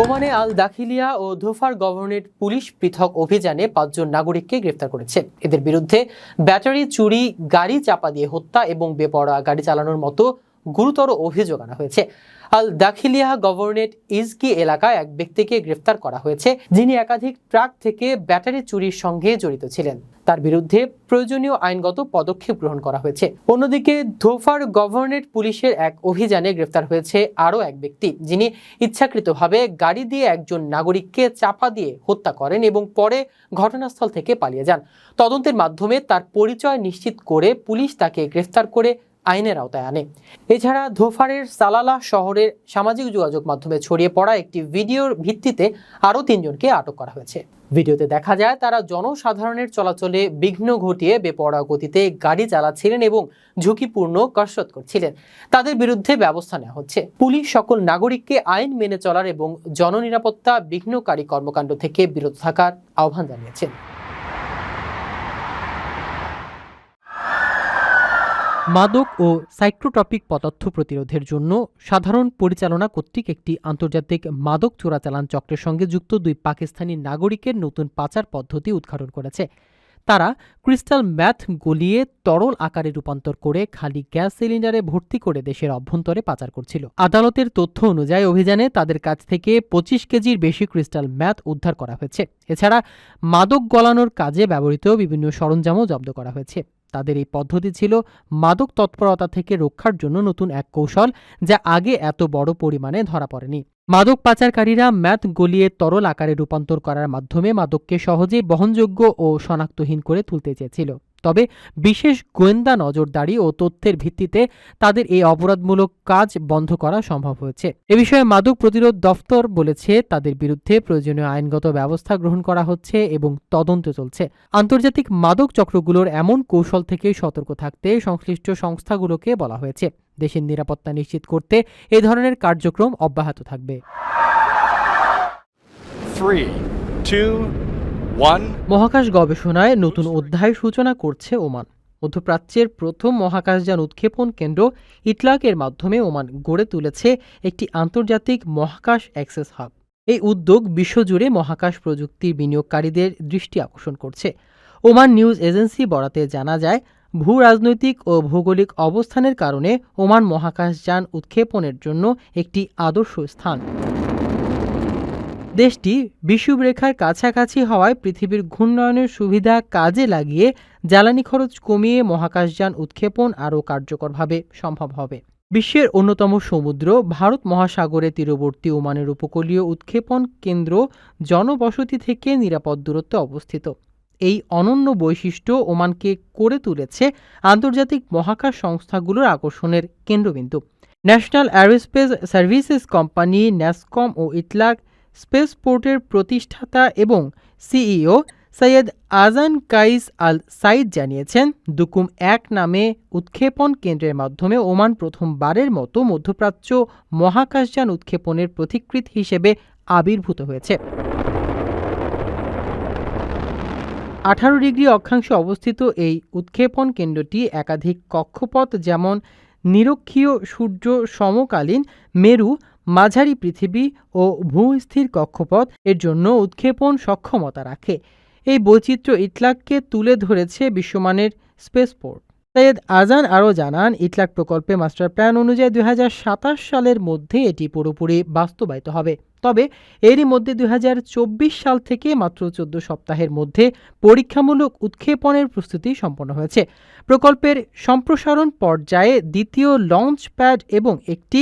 ওমানে আল দাখিলিয়া ও ধোফার governorate police পৃথক অভিযানে পাঁচজন নাগরিককে গ্রেফতার করেছে। এদের বিরুদ্ধে ব্যাটারি, চুরি, গাড়ি চাপা দিয়ে হত্যা এবং বেপরোয়া গাড়ি চালানোর মতো গুরুতর অভিযোগ আনা হয়েছে। আল দাখিলিয়া গভর্নরেট ইজকি এলাকায় এক ব্যক্তিকে গ্রেফতার করা হয়েছে, যিনি একাধিক ট্রাক থেকে ব্যাটারি চুরির সঙ্গে জড়িত ছিলেন। তার বিরুদ্ধে প্রয়োজনীয় আইনগত পদক্ষেপ গ্রহণ করা হয়েছে। অন্যদিকে ধোফার গভর্নরেট পুলিশের এক অভিযানে গ্রেফতার হয়েছে আরও এক ব্যক্তি, যিনি ইচ্ছাকৃতভাবে গাড়ি দিয়ে একজন নাগরিককে চাপা দিয়ে হত্যা করেন এবং পরে ঘটনাস্থল থেকে পালিয়ে যান। তদন্তের মাধ্যমে তার পরিচয় নিশ্চিত করে পুলিশ তাকে গ্রেফতার করে আইনের আওতায় আনে। এছাড়া ধোফারের সালালা শহরের সামাজিক যোগাযোগ মাধ্যমে ছড়িয়ে পড়া একটি ভিডিওর ভিত্তিতে আরও তিনজনকে আটক করা হয়েছে। ভিডিওতে দেখা যায়, তারা জনসাধারণের চলাচলে বিঘ্ন ঘটিয়ে বেপরোয়া গতিতে গাড়ি চালাচ্ছিলেন এবং ঝুঁকিপূর্ণ কসরত করছিলেন। তাদের বিরুদ্ধে ব্যবস্থা নেওয়া হচ্ছে। পুলিশ সকল নাগরিককে আইন মেনে চলার এবং জননিরাপত্তা বিঘ্নকারী কর্মকাণ্ড থেকে বিরত থাকার আহ্বান জানিয়েছেন। মাদক ও সাইক্রোটপিক পদার্থ প্রতিরোধের জন্য সাধারণ পরিচালনা কর্তৃক একটি আন্তর্জাতিক মাদক চোরাচালান চক্রের সঙ্গে যুক্ত দুই পাকিস্তানি নাগরিকের নতুন পাচার পদ্ধতি উদ্ঘাটন করেছে। তারা ক্রিস্টাল ম্যাথ গলিয়ে তরল আকারে রূপান্তর করে খালি গ্যাস সিলিন্ডারে ভর্তি করে দেশের অভ্যন্তরে পাচার করছিল। আদালতের তথ্য অনুযায়ী অভিযানে তাদের কাছ থেকে পঁচিশ কেজির বেশি ক্রিস্টাল ম্যাথ উদ্ধার করা হয়েছে। এছাড়া মাদক গলানোর কাজে ব্যবহৃত বিভিন্ন সরঞ্জামও জব্দ করা হয়েছে। তাদের এই পদ্ধতি ছিল মাদক তৎপরতা থেকে রক্ষার জন্য নতুন এক কৌশল যা আগে এত বড় পরিমাণে ধরা পড়েনি। মাদক পাচারকারীরা ম্যাথ গলিয়ে তরল আকারে রূপান্তর করার মাধ্যমে মাদককে সহজেই বহনযোগ্য ও শনাক্তহীন করে তুলতে চেয়েছিল। তবে বিশেষ গোয়েন্দা নজরদারি ও তথ্যের ভিত্তিতে তাদের এই অপরাধমূলক কাজ বন্ধ করা সম্ভব হয়েছে। এ বিষয়ে মাদক প্রতিরোধ দফতর বলেছে তাদের বিরুদ্ধে প্রয়োজনীয় আইনগত ব্যবস্থা গ্রহণ করা হচ্ছে এবং তদন্ত চলছে। আন্তর্জাতিক মাদক চক্রগুলোর এমন কৌশল থেকে সতর্ক থাকতে সংশ্লিষ্ট সংস্থাগুলোকে বলা হয়েছে। দেশের নিরাপত্তা নিশ্চিত করতে এ ধরনের কার্যক্রম অব্যাহত থাকবে। Three, two. মহাকাশ গবেষণায় নতুন অধ্যায় সূচনা করছে ওমান। মধ্যপ্রাচ্যের প্রথম মহাকাশযান উৎক্ষেপণ কেন্দ্র ইটলাকের মাধ্যমে ওমান গড়ে তুলেছে একটি আন্তর্জাতিক মহাকাশ অ্যাক্সেস হাব। এই উদ্যোগ বিশ্বজুড়ে মহাকাশ প্রযুক্তির বিনিয়োগকারীদের দৃষ্টি আকর্ষণ করছে। ওমান নিউজ এজেন্সি বরাতে জানা যায়, ভূ রাজনৈতিক ও ভৌগোলিক অবস্থানের কারণে ওমান মহাকাশযান উৎক্ষেপণের জন্য একটি আদর্শ স্থান। দেশটি বিষুবরেখার কাছাকাছি হওয়ায় পৃথিবীর ঘূর্ণয়নের সুবিধা কাজে লাগিয়ে জ্বালানি খরচ কমিয়ে মহাকাশযান উৎক্ষেপণ আরও কার্যকরভাবে সম্ভব হবে। বিশ্বের অন্যতম সমুদ্র, ভারত মহাসাগরের তীরবর্তী ওমানের উপকূলীয় উৎক্ষেপণ কেন্দ্র জনবসতি থেকে নিরাপদ দূরত্বে অবস্থিত। এই অনন্য বৈশিষ্ট্য ওমানকে করে তুলেছে আন্তর্জাতিক মহাকাশ সংস্থাগুলোর আকর্ষণের কেন্দ্রবিন্দু। National aerospace services company, Nascom ও ইটলাক স্পেসপোর্টের প্রতিষ্ঠাতা এবং সিইও সৈয়দ আজান কাইস আল সাইদ জানিয়েছেন, দুকুম এক নামে উৎক্ষেপণ কেন্দ্রের মাধ্যমে ওমান প্রথমবারের মতো মধ্যপ্রাচ্য মহাকাশযান উৎক্ষেপণের প্রতিকৃত হিসেবে আবির্ভূত হয়েছে। আঠারো ডিগ্রি অক্ষাংশে অবস্থিত এই উৎক্ষেপণ কেন্দ্রটি একাধিক কক্ষপথ যেমন নিরক্ষীয় সূর্য সমকালীন মেরু মাঝারি পৃথিবী ও ভূস্থির কক্ষপথ এর জন্য উৎক্ষেপণ সক্ষমতা রাখে। এই বৈচিত্র্য ইটলাককে তুলে ধরেছে বিশ্বমানের স্পেসপোর্ট সৈয়দ আজান আরও জানান ইটলাক প্রকল্পে মাস্টার প্ল্যান অনুযায়ী দুই হাজার সাতাশ সালের মধ্যে এটি পুরোপুরি বাস্তবায়িত হবে। তবে এরই মধ্যে দুই হাজার চব্বিশ সাল থেকে মাত্র চোদ্দ সপ্তাহের মধ্যে পরীক্ষামূলক উৎক্ষেপণের প্রস্তুতি সম্পন্ন হয়েছে। প্রকল্পের সম্প্রসারণ পর্যায়ে দ্বিতীয় লঞ্চ প্যাড এবং একটি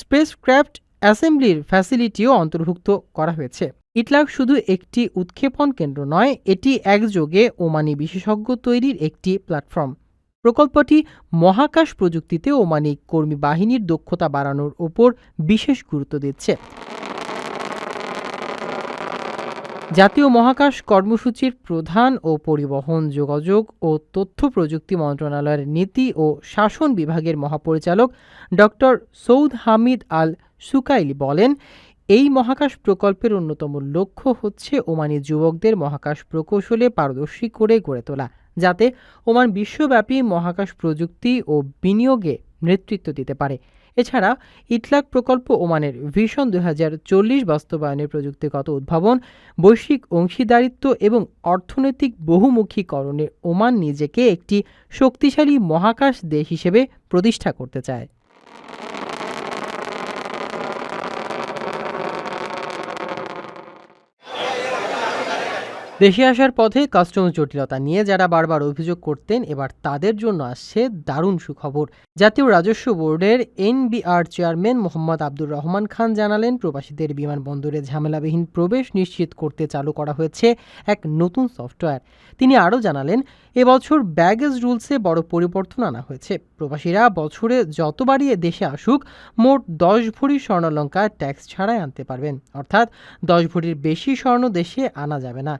স্পেসক্রাফট অ্যাসেম্বলির ফ্যাসিলিটিও অন্তর্ভুক্ত করা হয়েছে। ইটলাক শুধু একটি উৎক্ষেপণ কেন্দ্র নয়, এটি একযোগে ওমানি বিশেষজ্ঞ তৈরির একটি প্ল্যাটফর্ম প্রকল্পটি মহাকাশ প্রযুক্তিতে ওমানি কর্মী বাহিনীর দক্ষতা বাড়ানোর ওপর বিশেষ গুরুত্ব দিচ্ছে। জাতীয় মহাকাশ কর্মসূচির প্রধান ও পরিবহন যোগাযোগ ও তথ্য প্রযুক্তি মন্ত্রণালয়ের নীতি ও শাসন বিভাগের মহাপরিচালক doctor Saud Hamid Al Sukaili বলেন, এই মহাকাশ প্রকল্পের অন্যতম লক্ষ্য হচ্ছে ওমানি যুবকদের মহাকাশ প্রকৌশলে পারদর্শী করে গড়ে তোলা, যাতে ওমান বিশ্বব্যাপী মহাকাশ প্রযুক্তি ও বিনিয়োগে নেতৃত্ব দিতে পারে। এছাড়া ইটলাক প্রকল্প ওমানের ভিশন দুই বাস্তবায়নের প্রযুক্তিগত উদ্ভাবন, বৈশ্বিক অংশীদারিত্ব এবং অর্থনৈতিক বহুমুখীকরণে ওমান নিজেকে একটি শক্তিশালী মহাকাশ দেশ হিসেবে প্রতিষ্ঠা করতে চায়। দেশে আসার পথে কাস্টমস জটিলতা নিয়ে যারা বারবার অভিযোগ করতেন, এবার তাদের জন্য আসছে দারুণ সুখবর। জাতীয় রাজস্ব বোর্ডের এনবিআর চেয়ারম্যান মোহাম্মদ আব্দুর রহমান খান জানালেন, প্রবাসীদের বিমানবন্দরে ঝামেলাবিহীন প্রবেশ নিশ্চিত করতে চালু করা হয়েছে এক নতুন সফটওয়্যার। তিনি আরও জানালেন, এবছর ব্যাগেজ রুলসে বড় পরিবর্তন আনা হয়েছে। প্রবাসীরা বছরে যতবারই দেশে আসুক, মোট দশ ভরি স্বর্ণলঙ্কা ট্যাক্স ছাড়াই আনতে পারবেন। অর্থাৎ দশ ভরির বেশি স্বর্ণ দেশে আনা যাবে না।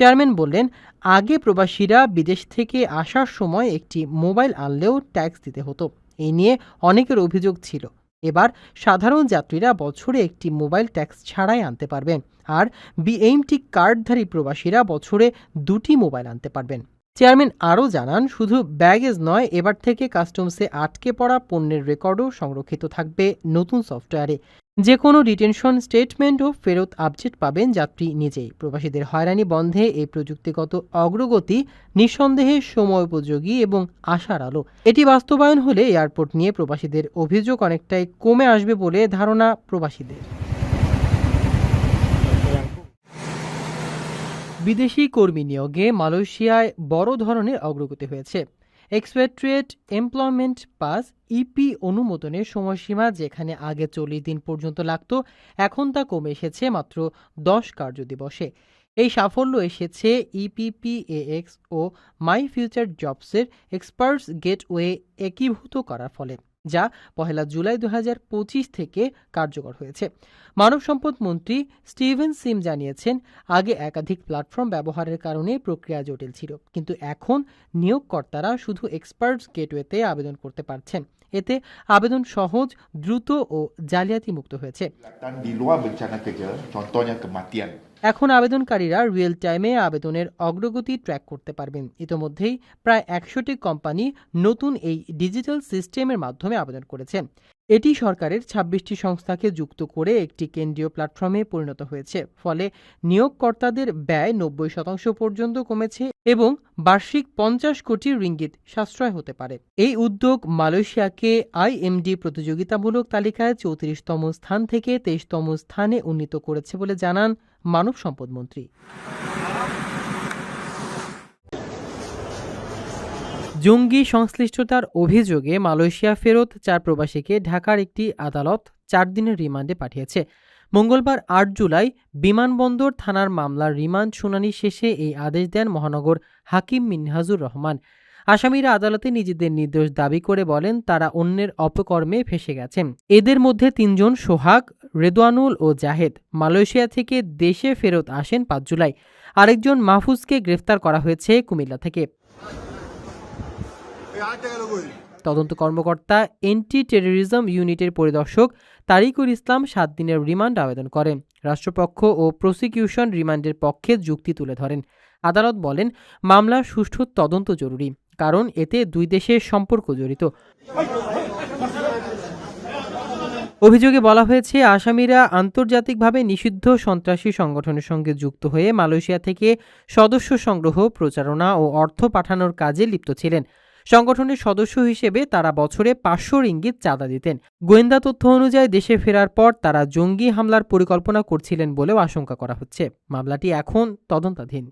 চেয়ারম্যান বললেন, আগে প্রবাসীরা বিদেশ থেকে আসার সময় একটি মোবাইল আনলেও ট্যাক্স দিতে হতো। এই নিয়ে অনেকের অভিযোগ ছিল। এবার সাধারণ যাত্রীরা বছরে একটি মোবাইল ট্যাক্স ছাড়াই আনতে পারবেন। আর বিএমটি কার্ডধারী প্রবাসীরা বছরে দুটি মোবাইল আনতে পারবেন। চেয়ারম্যান আরও জানান, শুধু ব্যাগেজ নয়, এবার থেকে কাস্টমসে আটকে পড়া পণ্যের রেকর্ডও সংরক্ষিত থাকবে নতুন সফটওয়্যারে। যে কোনো ডিটেনশন স্টেটমেন্টও ফেরত আপডেট পাবেন যাত্রী নিজেই। প্রবাসীদের হয়রানি বন্ধে এই প্রযুক্তিগত অগ্রগতি নিঃসন্দেহে সময় উপযোগী এবং আশার আলো। এটি বাস্তবায়ন হলে এয়ারপোর্ট নিয়ে প্রবাসীদের অভিযোগ অনেকটাই কমে আসবে বলে ধারণা প্রবাসীদের। বিদেশি কর্মী নিয়োগে মালয়েশিয়ায় বড় ধরনের অগ্রগতি হয়েছে। এক্সপেট্রিয়েট এমপ্লয়মেন্ট পাস ইপি অনুমোদনের সময়সীমা যেখানে আগে চল্লিশ দিন পর্যন্ত লাগত, এখন তা কমে এসেছে মাত্র দশ কার্যদিবসে। এই সাফল্য এসেছে ইপিপিএএক্স ও মাই ফিউচার জবসের এক্সপার্টস গেটওয়ে একীভূত করার ফলে। যা পহেলা জুলাই দু থেকে কার্যকর হয়েছে। মানব সম্পদ মন্ত্রী স্টিভেন সিম জানিয়েছেন, আগে একাধিক প্ল্যাটফর্ম ব্যবহারের কারণে প্রক্রিয়া জটিল ছিল, কিন্তু এখন নিয়োগকর্তারা শুধু এক্সপার্টস গেটওয়েতে আবেদন করতে পারছেন। এতে আবেদন সহজ, দ্রুত ও জালিয়াতি মুক্ত হয়েছে এখন আবেদনকারীরা রিয়েল টাইমে আবেদনের অগ্রগতি ট্র্যাক করতে পারবেন। ইতোমধ্যেই প্রায় একশোটি কোম্পানি নতুন এই ডিজিটাল সিস্টেমের মাধ্যমে আবেদন করেছে। এটি সরকারের ছাব্বিশটি সংস্থাকে যুক্ত করে একটি কেন্দ্রীয় প্ল্যাটফর্মে পরিণত হয়েছে। ফলে নিয়োগকর্তাদের ব্যয় নব্বই শতাংশ পর্যন্ত কমেছে এবং বার্ষিক পঞ্চাশ কোটি রিঙ্গিত সাশ্রয় হতে পারে। এই উদ্যোগ মালয়েশিয়াকে আইএমডি প্রতিযোগিতামূলক তালিকায় চৌত্রিশতম স্থান থেকে তেইশতম স্থানে উন্নীত করেছে বলে জানান মানব সম্পদ মন্ত্রী। জঙ্গি সংশ্লিষ্টতার অভিযোগে মালয়েশিয়া ফেরত চার প্রবাসীকে ঢাকার একটি আদালত চার দিনের রিমান্ডে পাঠিয়েছে। মঙ্গলবার আট জুলাই বিমানবন্দর থানার মামলার রিমান্ড শুনানি শেষে এই আদেশ দেন মহানগর হাকিম মিনহাজুর রহমান। আসামিরা আদালতে নিজেদের নির্দোষ দাবি করে বলেন, তারা অন্যের অপকর্মে ফেসে গেছেন। এদের মধ্যে তিনজন সোহাগ, রেদওয়ানুল ও জাহেদ মালয়েশিয়া থেকে দেশে ফেরত আসেন পাঁচ জুলাই। আরেকজন মাহফুজকে গ্রেফতার করা হয়েছে কুমিল্লা থেকে। তদন্ত কর্মকর্তা এন্টি টেরোরিজম ইউনিটের পরিদর্শক তারিকুল ইসলাম সাত দিনের রিমান্ড আবেদন করেন। রাষ্ট্রপক্ষ ও প্রসিকিউশন রিমান্ডের পক্ষে যুক্তি তুলে ধরেন। আদালত বলেন মামলার সুষ্ঠু, তদন্ত জরুরি, কারণ এতে দুই দেশের সম্পর্ক জড়িত। অভিযোগে বলা হয়েছে, আসামিরা আন্তর্জাতিকভাবে নিষিদ্ধ সন্ত্রাসী সংগঠনের সঙ্গে যুক্ত হয়ে মালয়েশিয়া থেকে সদস্য সংগ্রহ, প্রচারণা ও অর্থ পাঠানোর কাজে লিপ্ত ছিলেন। সংগঠনের সদস্য হিসেবে তারা বছরে পাঁচশো রিঙ্গিত চাঁদা দিতেন। গোয়েন্দা তথ্য অনুযায়ী দেশে ফেরার পর তারা জঙ্গি হামলার পরিকল্পনা করছিলেন বলেও আশঙ্কা করা হচ্ছে। মামলাটি এখন তদন্তাধীন।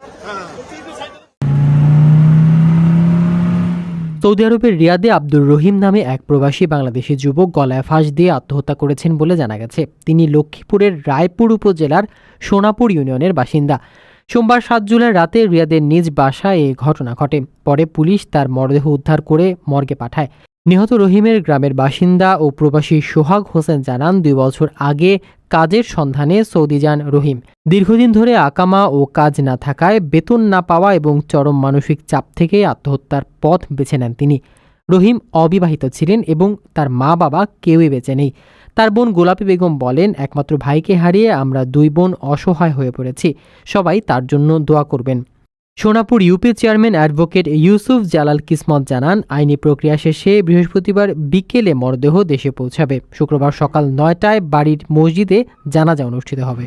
সৌদি আরবের রিয়াদে আব্দুর রহিম নামে এক প্রবাসী বাংলাদেশি যুবক গলায় ফাঁস দিয়ে আত্মহত্যা করেছেন বলে জানা গেছে। তিনি লক্ষ্মীপুরের রায়পুর উপজেলার সোনাপুর ইউনিয়নের বাসিন্দা। সোমবার সাত জুলাই রাতে রিয়াদের নিজ বাসায় এই ঘটনা ঘটে। পরে পুলিশ তার মরদেহ উদ্ধার করে মর্গে পাঠায়। নিহত রহিমের গ্রামের বাসিন্দা ও প্রবাসী সোহাগ হোসেন জানান, দুই বছর আগে কাজের সন্ধানে সৌদি যান রহিম। দীর্ঘদিন ধরে আকামা ও কাজ না থাকায় বেতন না পাওয়া এবং চরম মানসিক চাপ থেকে আত্মহত্যার পথ বেছে নেন তিনি। রহিম অবিবাহিত ছিলেন এবং তার মা বাবা কেউই বেঁচে নেই। তার বোন গোলাপি বেগম বলেন, একমাত্র ভাইকে হারিয়ে আমরা দুই বোন অসহায় হয়ে পড়েছি। সবাই তার জন্য দোয়া করবেন। Sonapur UP chairman advocate Yusuf Jalal Kismat জানান, আইনি প্রক্রিয়া শেষে বৃহস্পতিবার বিকেলে মরদেহ দেশে পৌঁছাবে। শুক্রবার সকাল নয়টায় বাড়ির মসজিদে জানাজা অনুষ্ঠিত হবে।